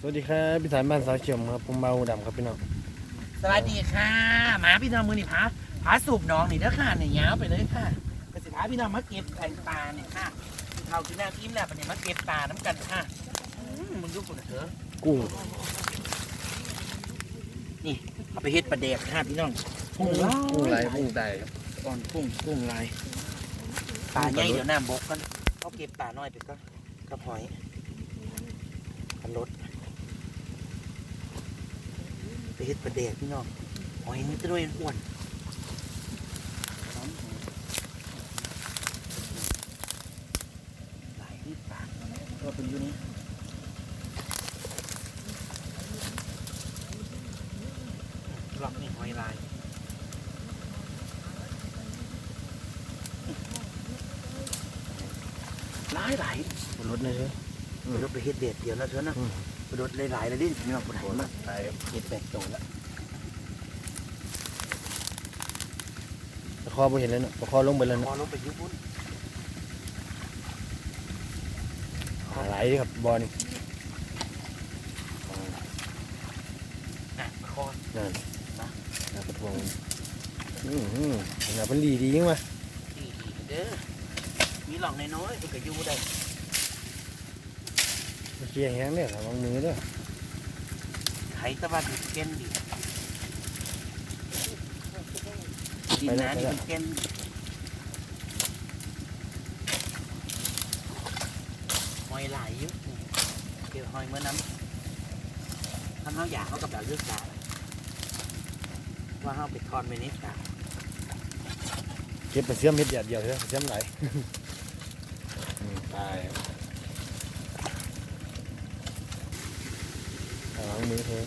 สวัสดีครับพี่สายบ้านสาวเฉียมครับผมเบาดำครับพี่น้องสวัสดีค่ะหมาพี่น้องมือนี่พาพาสูบน้องนี่เด้อค่ะเนี่ยยาวไปเลยค่ะกสิพาพี่น้องมาเก็บไก่ปลาเนี่ยค่ะเขากินน้ำอิ่มแล้วปะเนี่ยมาเก็บปลาน้ำกันค่ะอืมมึงดูฝุ่นเถอะกุ้งนี่เอาไปเฮ็ดปลาแดกค่ะพี่น้องกุ้งกุ้งไหลกุ้งไตครับก่อนกุ้งกุ้งลายปลาใหญ่เดี๋ยวน้ำบกกันเอาเก็บปลาน้อยไปก่อนกระหอยกันรถ ไปเฮ็ดปลาแดกพี่น้องหอยนี่จะด้วยอ้วนหลายที่ปากก็เป็นอยู่นี้ล็อกนี่หอยลายหลายหลายรถนะเชื่อไปรถไปเฮ็ดเด็ดเดียวนะเถอะนะ อืมไปรถหลายๆเลยดิพี่น้องคนไหนมาไตครับเฮ็ดแปดโตแล้วตะคอบ่เห็นแล้วเนาะตะคอลงไปแล้วพเนาะอรถไปยุบบุญหาไหลายเด้อครับบอนี่อะคอนนั่นนะกระทวงอืมอืมขนาดมันดีดีจังวะดีๆเด้อมีหลอกน้อยๆเพิ่นก็อยู่ได้ เมื่อกี้แห้งเนี่ยระวังมือเด้อไถตะวันดีเก้นดีดินน้ำนี่เป็นเก้นหอยหลายอยุเกี่ยวหอยเมื่อน้ำทำเขาอยากเขากับดาวเลือกดาวว่าเขาไปทอนไปนิดกาเก็บไปเสียมเม็ดเดียวเดียวเถอะเสียมไหลายอืมตายครับระวั งมือเถอะ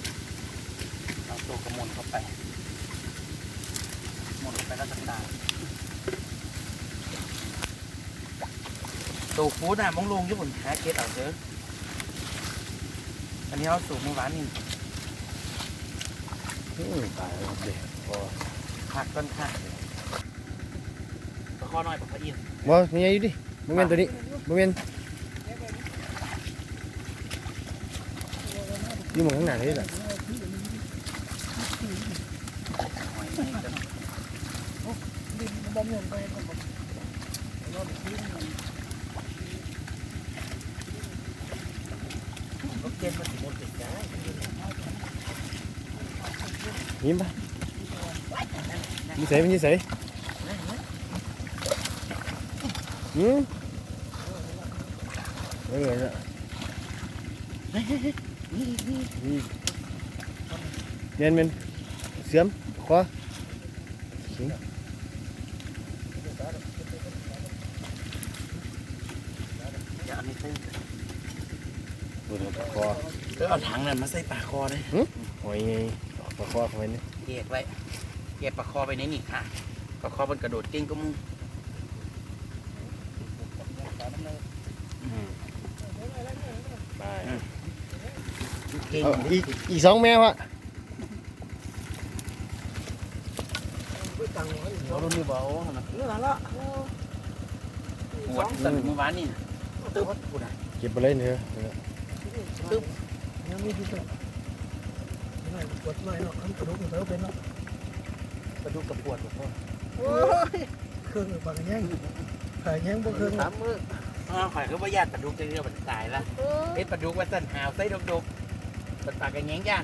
เอาตัวกระมนเข้าไปมนเข้าไปแล้วจะตายตัวฟูดอะมองลงญี่ปุ่นหาเกตเอาเถอะอันนี้เขาสูบเมื่อวานนี่อืมตายแล้วครับเด็กพอหักต้นขาดประคอน้อยประคออิ่มบ่มีอะไรอยู่ดิโมเมนตัวนี้โมเมนอยู่หมองข้างหน้าเลยล่ะหอยนี่จะรถเกณฑ์มันสิหมดติ ดได้ยิ้มปะยิ้มใส่เป็นยิ้ม ใส่อืมเออเนี่ยนี่เมียนเมียนเสียมขวาขิงจะเอาในเส้นดูนะปลาคอเออเอาถังนั่นมาใส่ปลาคอเลยหอยไงปลาคอเข้าไปนี่เก็บไว้เก็บปลาคอไปในนี่ค่ะปลาคอมันกระโดดเก่งก็มึงไป เก่งเอาอีกอีกสองแม่วะเรารุ่นนี้เบาปวดสั่นเมื่อวานนี่ตึ๊บปวดอะเก็บไปเลยเถอะยังมีที่สุดไม่กดไม่หรอกกระดูกเธอเป็นเนาะกระดูกกระปวดหลวงพ่อโอ้ยเครื่องบางแย่งขายแย่งบ่เครื่องสามมืออ๋อข่อยก็ว่าญาติปลาดุกจะเรียกมันตายละเอ็ดปลาดุกว่าสั่นหาวใส่ดกด กๆมันปากกระแงงย่าง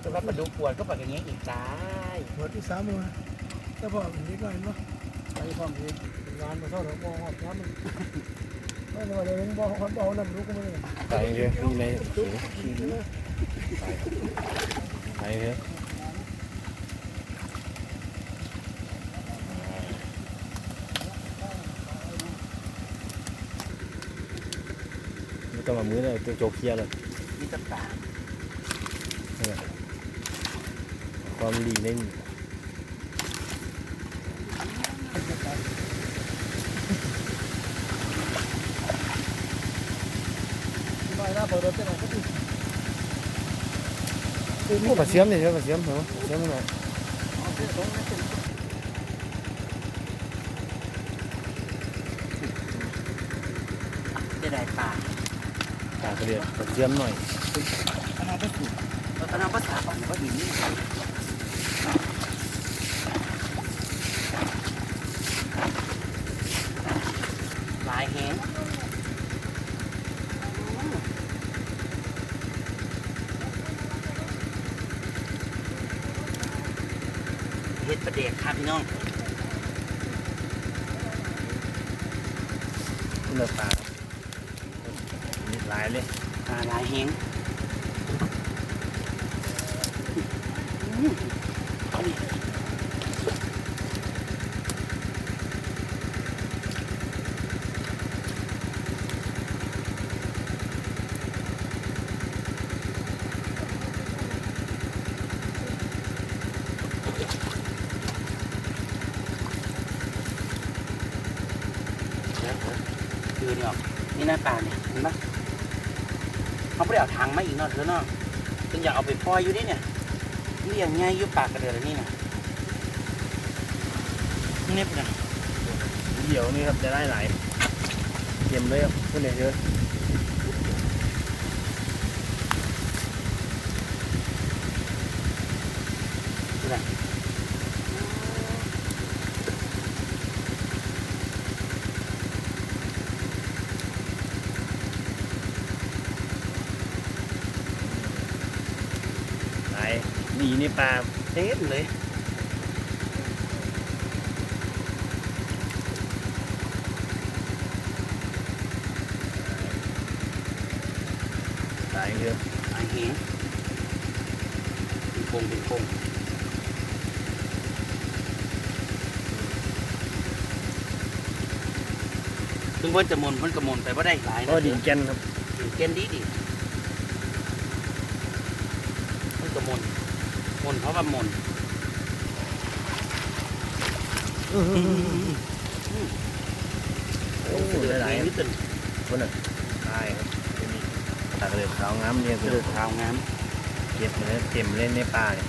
แต่ว่าปลาดุกปวดก็ปากกระแงงอีกตายหัวที่สามมือถ้าพอมันนิดหน่อยเนาะไปพร้อมดีงานมาเท่าไหร่บ่หอบน้ำมันไม่รู้ว่าเดี๋ยวนี้บ่หอบบ่น้ำลูกก็ไม่ได้ตายเถอะที่ในขิงตายเถอะไม่ต้องมามือเลยตัวโจกเคลียร์เลยนี่จะตาย ความดีในไม่น่าเปิดรถเป็นอะไรก็ดีโอ้ปลาเสียมนี่เถอะปลาเสียมเหรอปลาเสียมหน่อยจะได้ปลาตากระเดียดปลาเสียมหน่อยเเอาไปสูบเราตอนนั้นภาษาฝั่งก็ดีนี่ลายแหงเฮ็ด ประเด็กครับพี่น้องเลือกปลามีหลายเลยปลาลายแหงเอาดิ เดี๋ยวๆ คือเนี่ยนี่หน้าตาเนี่ยเห็นปะเขาไม่ได้เอาทางมาอีกเนาะเธอเนาะจึงอยากเอาไปปล่อยอยู่นี่เนี่ยเลี้ยงง่ายอยู่ปากกระเดือนี่นะนี่เป็นไงเดี๋ยวนี่ครับจะได้หลายเต็มเลยครับพูดเลยเยอะ เป็นไง หลายนี่นี่ปลาเต็มเลยหลายเยอะไอ้เหี้ยเป็นโคงเป็นโคงถึงเพิ่นจะหมนเพิ่นก็หมนไปว่าได้หลายก็นะดินแกนครับดินเกนดีดีเพิ่นก็หมนหม นเพราะว่ามนโอ้โหหลายนิดนึงคนน่ะตายครับจะมีตากระเดือกขาวงามเนี่ยคือเลือดขาวงามเก็บเลยเต็มเล่นในปลาเนี่ย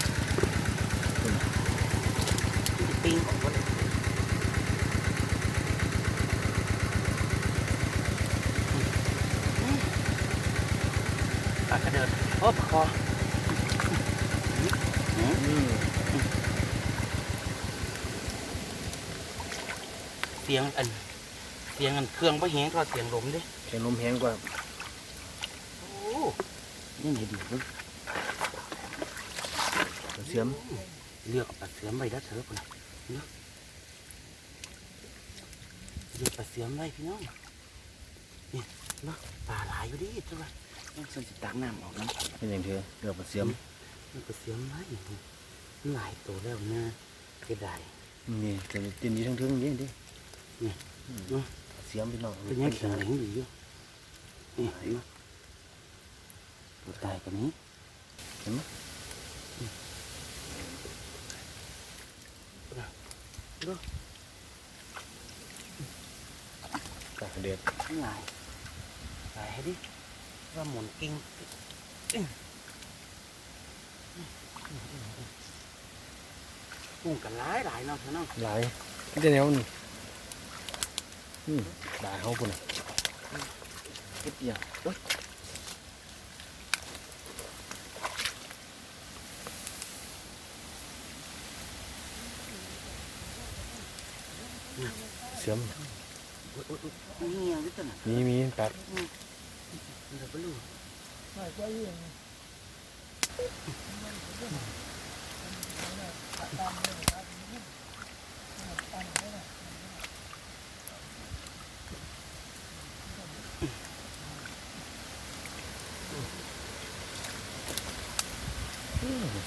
ปิ้งของคนปากกระเดิดโอ้ปากคอ เสียงอัน เสียงอันเครื่องบ่แห้งก็เสียงลมเด้แข็งลมแห้งกว่าโอ้นี่ไงดีเว้ยเสียมเลือกเอาปลาเสียมไว้แล้วเถอะพุ่นน่ะเลือกเลือกปลาเสียมไว้พี่น้องนี่เนาะปลาหลายอยู่ดิจังหวะต้องสันสิตากน้ำออกน้ำเป็นอย่างเธอเดือกเสียม มันปลาเสียมไว้มันหลายตัวแล้วนะเสียดายนี่จะตินอยู่ทั้งๆนี่ดินี่อืมเนาะเสียมพี่น้องเป็นยังแข็งแรงอยู่อยู่นี่เห็นไหมตัวตายกันนี้เห็นไหมดูตากระเดือกทั้งหลายหลายให้ดิว่าหมุนกิ้ง กุ้งกันหลายหลายเนาะเถอะเนาะหลายนี่จะแนวนี่อืมด่าเขาคนน่ะเก็บเดียวโอ๊ยเสียมโอ๊ยโอ๊ยโอ๊ยนี่ยังนิดตัวน่ะมีมีปลามันจะไปรู้ใช่ใช่ยัง ส่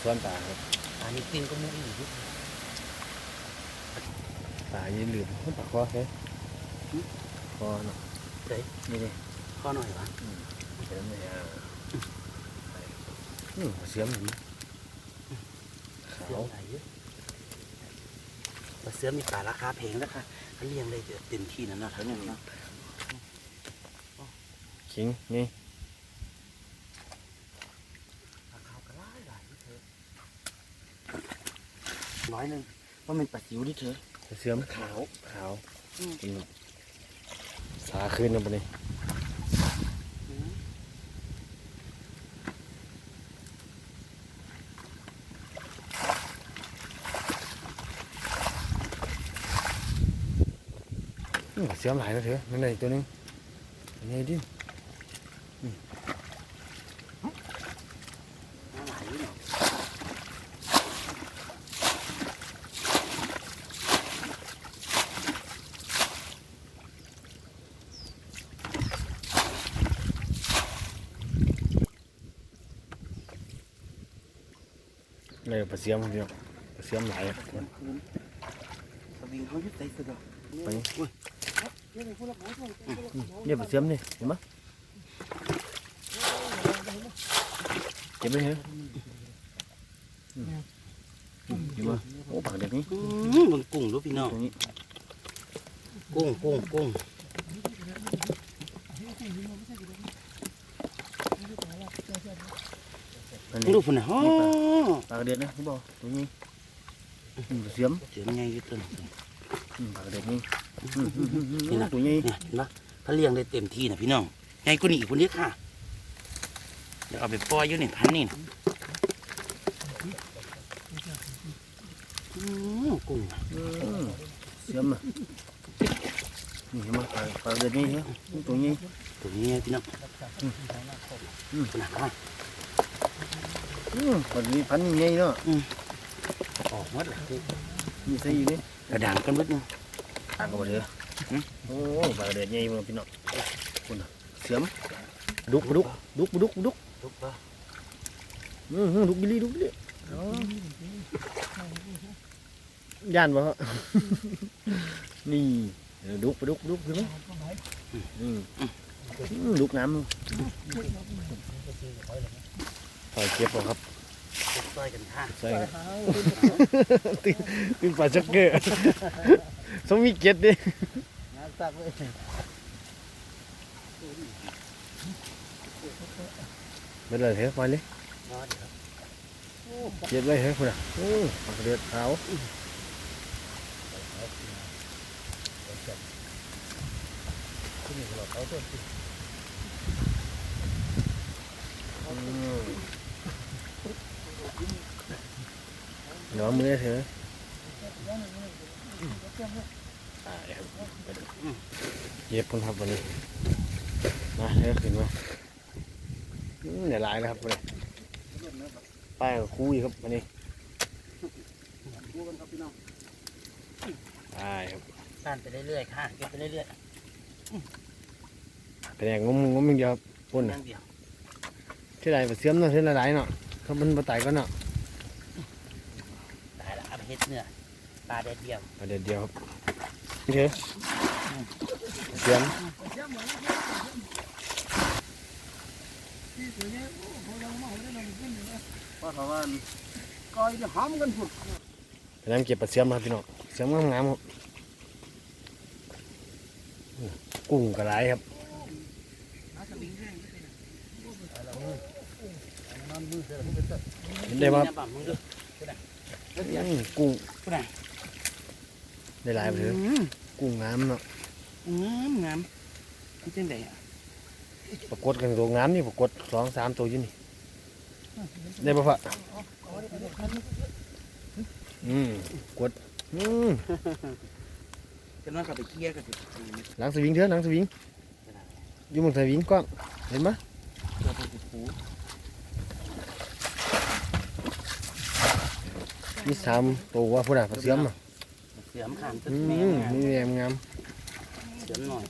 วนปลาครับอันนี้กินก็ไม่ดีอยู่ปลายืนเหลือมปลาคอแค่คอเนาะเด้ยนี่นี่ข้อหน่อยวะเสียมเนี่ยอืมเสียมเห็นไหมขาเสือ วมหลายเยอะปลาเสือมีปลาราคาแพงนะคะเขาเลี้ยงได้เต็มที่นั่นเนาะเท่านั้นเนาะขิงนี่ปลาขาวก็หลายหลายเธอร้อยหนึ่งว่ามันปลาจิ๋วดิเธอเสียมขาวขาวอืมอืมสาขึ้นนะปะนี่อื เสียมหลายแล้วเถอะนั่นเลยตัวหนึงนี่ดิหลายอยู่เนาะเลยปลาเสียมพี่น้องปลาเสียมหลายอะสวิงเขายึดใจสุดอะไป เนี่ยปลาเสียมนี่เห็นไหมเก็บไว้เหรออืมอืมเห็นไหมโอ้ปากเด็กนี่อืมเบิ่งกุ้งดูพี่น้องตรงนี้กุ้งกุ้งกุ้งอันนี้ดูพุ่นน่ะโอ้ปากเด็กนะพี่บอกตรงนี้อืมปลาเสียมเสียงไงอยู่ตัวนี้อืมปากเด็กนี่ อืมอืมอืมอืมอืมตัวนี้เนี่ยเห็นปะเขาเลี้ยงได้เต็มที่นะพี่น้องไงกูนี่อีกคนนี้ค่ะ เดี๋ยวเอาไปปล่อยอยู่ในพันนี่นะอืมกุ้งอืมเสียมอะนี่เห็นไหมปากปากเด็กนี่เหรอตรงนี้ตัวนี้ไงพี่น้องอืมอืมขนาดนั้นอืมปากนี้พันใหญ่เนาะออกหมดเลยมีใส่อยู่นี่กระด่างกันเบิดเนึง ต่างกันหมดเลยหืมโอ้ปากเด็กใหญ่เบิ่งพี่น้องคุณน่ะเสียมดุกดุกดุกดุกดุกทุกปะอืมอืมดุกบิลี่ดุกบิลี่ย่านบ่ฮะนี่ดุกดุกดุกใช่ไหมอืมดุกน้ำใส่เก็บเอาครับ ซอยกันค่ะใส่ตึงตึงปลาชักเกอร์สมมีเก็ดดิงานตักเลยไม่เลยเฮ้ยไปเลยเก็ดไว้เฮ้ยคุณอะโอ้ปลากเดือดขาวอืม เดี๋ยวเอามือเถอะอ่าเดี๋ยวเย็บคนครับวันนี้มาเฮ้ยขึ้นมาอืมเดี๋ยวหลายแล้วครับวันนี้ป้ายกับคุยครับวันนี้ดูกันครับพี่น้องใช่ครับการไปเรื่อยๆค่ะเก็บไปเรื่อยเป็นอย่างงมงมอย่างเดียวครับๆปุ่นอน่ะย่างเดียวเท่าไรเสียมเนาะเท่าไรหลายเนาะถ้ามันบ่ตายก็เนาะตายละ เอาไปเฮ็ดเนื้อปลาแดดเดียวประเดี๋ยวเดียวครับนี่เถอะเสียมเพราะว่าก้อยจะหอมกันผุดพยายามเก็บปลาเสียมมาครับพี่น้องเสียมงามๆครับอืมกุ้งกระไรครับเห็นได้ว่าบังมึงดู อืมกุ้งผู้ใดได้หลายไปเลยอืมกุ้งงามเนาะงามงามนี่จังไดอะปรากฏกันตัวงามนี่ปรากฏสองสามตัวอยู่นี่ได้ปะพะอืมกดอืมกันว่าเขาไปเคลียร์กันสิหลังสวิงเถอะหลังสวิงอยู่บนสวิงกว้างเห็นไหม ตัวเป็นปู มีสามตัวว่าพูดอะปลาเสียมอะเสียมขามตึกอืแม่มงามมีแยมงามเสียมหน่อย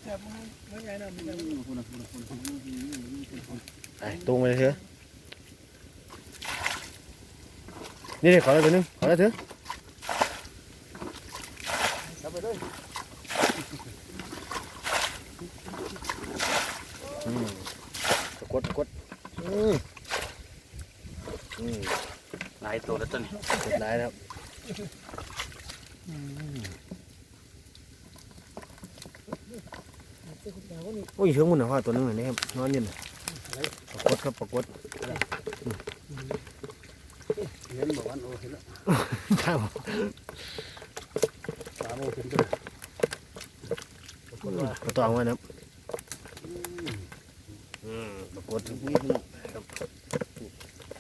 ไอ้ตรงไปเลยเถอะนี่เลยขอแล้วตัวหนึงขอแล้วเถอะเอาไปเลยอืมปรากฏปรากฏอืมอืม หลายตัวแล้วต้นกดได้แล้วโอ้ยเชื่อมันหน่อยว่าตัวหนึงหน่อยนะครับนอนอยืนน่ะปรากฏครับปรากฏเห็นบอกว่าโอ้เห็นแล้วข้าวสามโมงถึงตัวกระตองไว้นะครับอืมปรากฏวิ่งครับ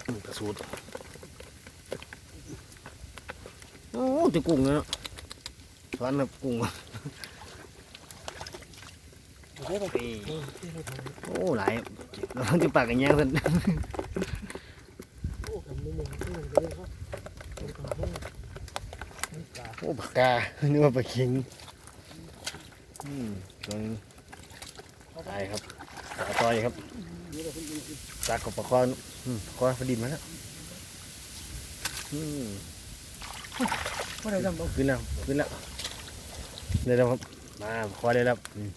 อืมกระสุด โอ้ตีกุ้งเนาะสวนครับกุ้งเฮ้ยไปเออที่เราทำโอ้หลายระวังจะปากกันแย่งสันโอ้กันไม่เหมือนที่มันเรียกว่าเป็นของพวกนี่กาโอ้ปากกานึกว่าปลาเค็งอืมตัวนึงตายครับปลาตอยครับปลากบปลาคอนอืมคอพอดีมาแล้วอืม เพราะอะไรทำเอาขึ้นแล้วขึ้นแล้วได้แล้วครับมาคอได้แล้วอืม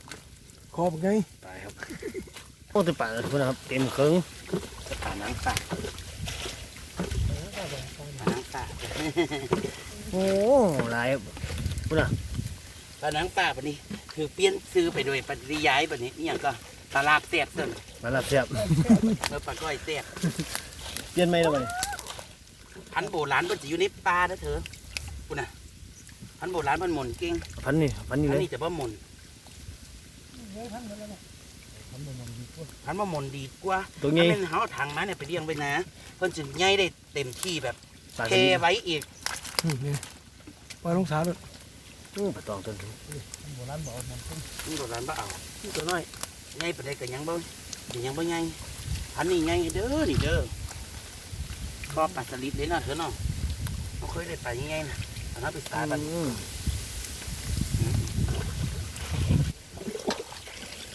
คอเป็นไงตายครับโอ้ตัวปลาเลยพุ่นนะครับเต็มเครื่องจะป่านังป่าป่านังป่าโอ้หลายครับพุ่นอะป่านังป่าปะนี้คือเปลี่ยนซื้อไปโดยปริยายปะนี้อหย่างก็ตลาดเสียบส่วนมาลับเสียบเมื่อปลาก้อยเสียบเปลี่ยนไหมแล้วบัดนี้พันธุ์โบราณมันจะอยู่ในป่านะเธอ คุณน่ะพันธุ์โบราณมันหมุนเก่งพันนี่พันนี่อัเลนยนี้จะว่าหมุนเฮ้ยท่านมาแล้วนะทำมันมันดีกว่าพันธุ์ว่าหมุนดีกว่าตัวถ้านี้เป็นเขาเอาถังมาเนี่ยไปเลี้ยงไว้นะเพิ่นจะใหญ่ได้เต็มที่แบบปลาเทไว้อีกนี่ปลาลงสาเลยอู้ปลาตองตัวนี้โบราณบอกมันเป็นนี่โบราณบ่เอานี่ตัวน้อยใหญ่ปานใดก็ยังบ่ยังบ่ใหญ่พันธุ์นี้ใหญ่เด้อนี่เด้อคอปลาสลิดเลยเนาะเธอเนาะบ่เคยได้ปลาใหญ่ๆนะอั นนั้นไปสาบันอืม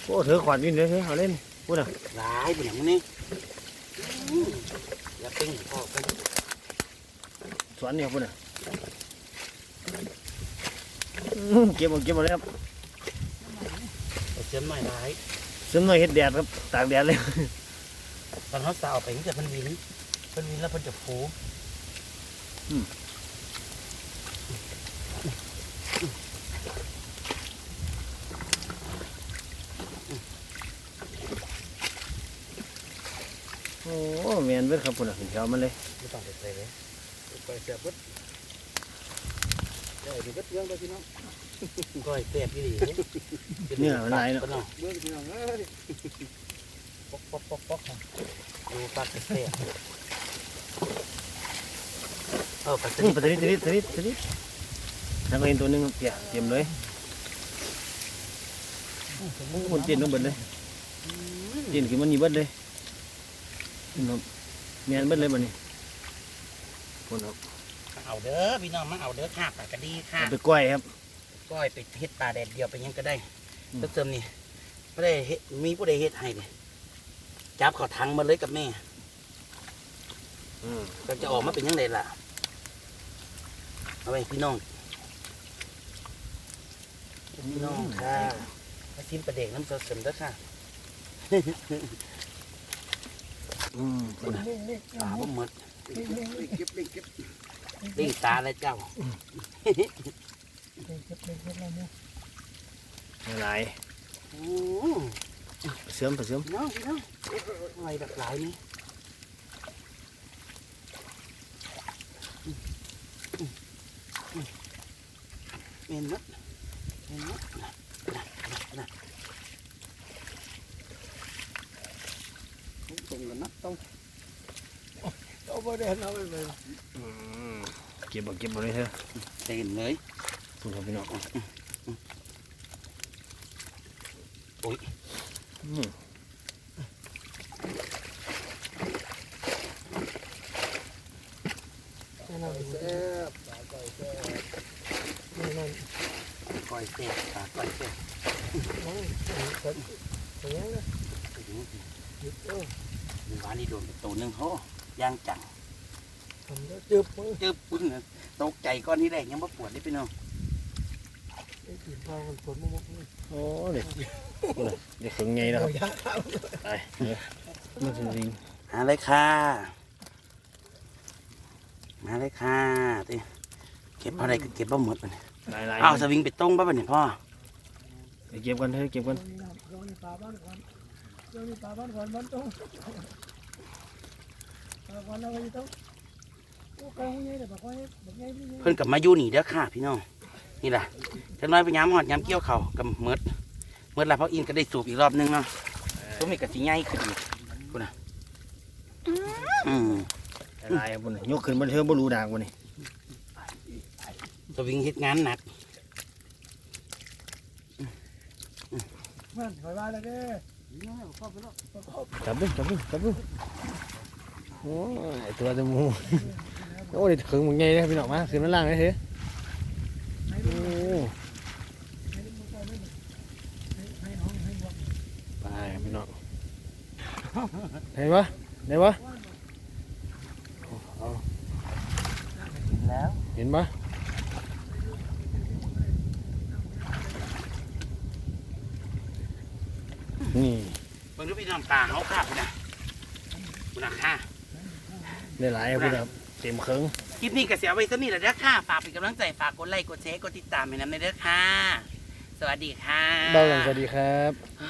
โอ้เธอขวานนี่เลยเธอเอาเล่นพูดอะหลายเป็นอย่างนี้อืมอย่าปิ้งพ่อไปสวนเนี่ยพูดอะอืมเก็บเอาเก็บเอาเลยครับเอาเสียมหน่อยหลายเสริมหน่อยเฮ็ดแดดครับตากแดดเลยตอนเขาสาวไปมันจะเพิ่นวินเพิ่นวินแล้วเพิ่นจะฟูโนเบิดครับพูดอะเห็นแถวมันเลยไม่ต้องไปใส่เลยไปเสียบเบิดเดี๋ยวดูเบิดเรื่องเลยพี่น้องก้อยเสียบยี่หลีเนี่ยมันหลายเนาะเนาะเบื้องที่น้องเอ้ยปอกปอกปอกปอกดูปลาเสียบเออปลาสนี่ลิดปลาตะลิดตะลิดตะลิดตะลิดแล้วก็เห็นตัวหนึงครับเปียเตรียมเลยโอ้คนเตียนต้องเบิดเลยเตียนคือมันนี่เบิดเลย นี่ครับแมนเบิดเลยบัดนี้คนครับเอาเด้อพี่น้องมาเอาเด้อค่ะปลากระดีค่ะเอาไปก้อยครับ ก้อยไปเฮ็ดปลาแดดเดียวไปยังก็ได้อืม แล้วเติมนี่ไม่ได้เฮ็ดมีผู้ใดเฮ็ดให้เลยจับเขอทังมาเลยกับแม่อืมก็จะออกมาเป็นยังไงล่ะเอาไปพี่น้องพี่น้องค่ะมาชิมปลาเด็กน้ำสดเสริมด้วยค่ะ อืมพูดอะเล่งเล่งปลาบ่หมดเล่งเล่งเล่งเก็บเล่งเก็บเล่งตาเลยเจ้าเล่งเล่งเล่งอะไรเนี่ยหลายโอ้เสริมไปเสริมพี่น้องพี่น้องอะไรแบบหลายนี่เมนมัดเมนมัดนะนะนะ นะตรงกันนะต้องเอาไปได้เอาไปเลยอืมเก็บเอาเก็บเอาเลยเถอะเต็มเลยคุณครับพี่น้องโอ้ยอืมนั่นนั่นนั่นนั่นก้อยเสียปลาก้อยเสียนั่นนั่นอย่างนี้เลยเออ หมู่บ้านนี่โดนไปตัวหนึงโหย่างจังทำได้จืบมือเจอปึ้งน่ะตกใจก้อนที่แรกยังไม่ปวดเลยพี่น้องไอ้กินข้าวมันปวดมุกมุกโอ้เด็กพูดอะเด็กขึงไงนะครับยาข้าวไปเดี๋ยวมันจะริงมาเลยค่ะมาเลยค่ะติเก็บอะไรก็เก็บบ่หมดมันหลายหลายเอาสวิงไปตรงป่ะบัดนี้พ่อไปเก็บกันเถอะเก็บกัน เราไปตรงโอ้กองใหญ่เลยปลาก้อยแบบใหญ่ไม่ใหญ่เพิ่นกลับมาอยู่นี่เด้อค่ะ พี่น้องนี่แหละจังน้อยไปย้ำหอดย้ำเกี่ยวเขาวกับเมิดเมิดแล้วพออินก็ได้สูบอีกรอบนึงเนาะก็มีกระสิใหญ่ขึ้นอีกคุณน่ะอืมหลายครับพุ่นน่ะยกขึ้นบนเถอะบ่รู้ดากบ่นี่สวิงเฮ็ดงานหนักนั่นคอยว่าแล้วเด้อจับดูจับดูจับดู โอ้ยตัวจมูกโอ้ยเขิงมึงไงเลยพี่น้องมาขึ้นมาล่างเลยเถอะโอ้ลูกให้ลูกก่อนเลยให้น้องให้บวกไปพี่น้องเห็นปะเห็นปะเอาแล้วเห็นปะนี่เบิ่งดูพี่น้องปลาเขาค่ะคุณนะคุณนะค่ะ ได้หลายครับพี่น้องเต็มเคิงคลิปนี้ก็เสียไว้ซะนี่แหละเด้อค่ะฝากเป็นกำลังใจฝากกดไลค์กดแชร์กดติดตามให้น้ำในเด้อค่ะ สวัสดีค่ะ เบ้าหลังสวัสดีครับเ